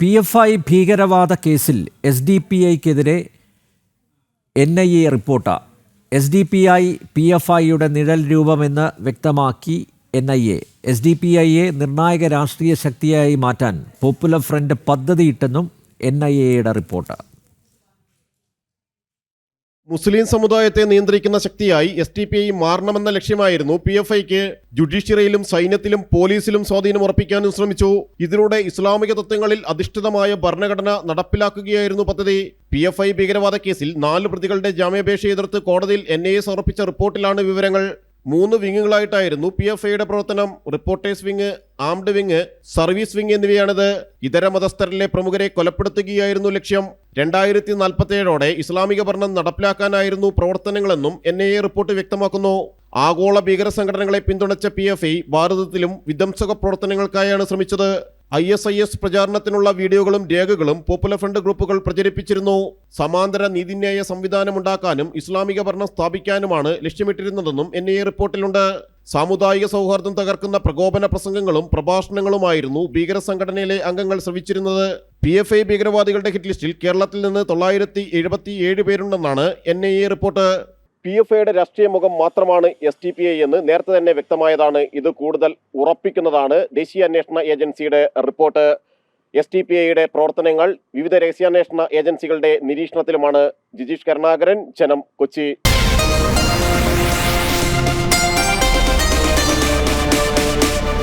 P F I ഭീകരവാദ കേസിൽ S D P ഐക്കെതിരെ N I A report. S D P I P F ഐയുടെ നിഴൽ രൂപമെന്ന് വ്യക്തമാക്കി N I A. S D P ഐയെ നിർണായക രാഷ്ട്രീയ ശക്തിയായി മാറ്റാൻ പോപ്പുലർ ഫ്രണ്ട് പദ്ധതിയിട്ടെന്നും എൻ ഐ എയുടെ റിപ്പോർട്ട്. മുസ്ലിം സമുദായത്തെ നിയന്ത്രിക്കുന്ന ശക്തിയായി എസ് ടി പി ഐ മാറണമെന്ന ലക്ഷ്യമായിരുന്നു പി എഫ് ഐക്ക് ജുഡീഷ്യറിയിലും സൈന്യത്തിലും പോലീസിലും സ്വാധീനം ഉറപ്പിക്കാനും ശ്രമിച്ചു. ഇതിലൂടെ ഇസ്ലാമിക തത്വങ്ങളിൽ അധിഷ്ഠിതമായ ഭരണഘടന നടപ്പിലാക്കുകയായിരുന്നു പദ്ധതി. പി എഫ് ഐ ഭീകരവാദ കേസിൽ നാല് പ്രതികളുടെ ജാമ്യാപേക്ഷ എതിർത്ത് കോടതിയിൽ എൻ ഐ എ സമർപ്പിച്ച റിപ്പോർട്ടിലാണ് വിവരങ്ങൾ. മൂന്ന് വിങ്ങുകളായിട്ടായിരുന്നു പി എഫ് ഐയുടെ പ്രവർത്തനം. Reporters wing armed wing service wing എന്നിവയാണിത്. ഇതര മതസ്ഥരിലെ പ്രമുഖരെ കൊലപ്പെടുത്തുകയായിരുന്നു ലക്ഷ്യം. രണ്ടായിരത്തി നാൽപ്പത്തിയേഴോടെ ഇസ്ലാമിക ഭരണം നടപ്പിലാക്കാനായിരുന്നു പ്രവർത്തനങ്ങളെന്നും എൻ ഐ എ റിപ്പോർട്ട് വ്യക്തമാക്കുന്നു. ആഗോള ഭീകര സംഘടനകളെ പിന്തുണച്ച പി എഫ് ഐ ഭാരതത്തിലും വിധ്വംസക പ്രവർത്തനങ്ങൾക്കായാണ് ശ്രമിച്ചത്. ഐ എസ് ഐ എസ് പ്രചാരണത്തിനുള്ള വീഡിയോകളും രേഖകളും പോപ്പുലർ ഫ്രണ്ട് ഗ്രൂപ്പുകൾ പ്രചരിപ്പിച്ചിരുന്നു. സമാന്തര നീതിന്യായ സംവിധാനമുണ്ടാക്കാനും ഇസ്ലാമിക ഭരണം സ്ഥാപിക്കാനുമാണ് ലക്ഷ്യമിട്ടിരുന്നതെന്നും എൻ ഐ എ റിപ്പോർട്ടിലുണ്ട്. സാമുദായിക സൗഹാർദ്ദം തകർക്കുന്ന പ്രകോപന പ്രസംഗങ്ങളും പ്രഭാഷണങ്ങളുമായിരുന്നു ഭീകര സംഘടനയിലെ അംഗങ്ങൾ ശ്രമിച്ചിരുന്നത് പി എഫ് ഐ ഭീകരവാദികളുടെ ഹിറ്റ്ലിസ്റ്റിൽ കേരളത്തിൽ നിന്ന് തൊള്ളായിരത്തി എഴുപത്തി ഏഴ് പേരുണ്ടെന്നാണ് N I A report. P F ഐയുടെ രാഷ്ട്രീയ മുഖം മാത്രമാണ് എസ് ടി പി ഐ എന്ന് നേരത്തെ തന്നെ വ്യക്തമായതാണ്. ഇത് കൂടുതൽ ഉറപ്പിക്കുന്നതാണ്. ദേശീയ അന്വേഷണ ഏജൻസിയുടെ റിപ്പോർട്ട്. എസ് ടി പി ഐയുടെ പ്രവർത്തനങ്ങൾ വിവിധ രഹസ്യാന്വേഷണ ഏജൻസികളുടെ നിരീക്ഷണത്തിലുമാണ്. ജിജീഷ് കരുണാകരൻ ജനം കൊച്ചി.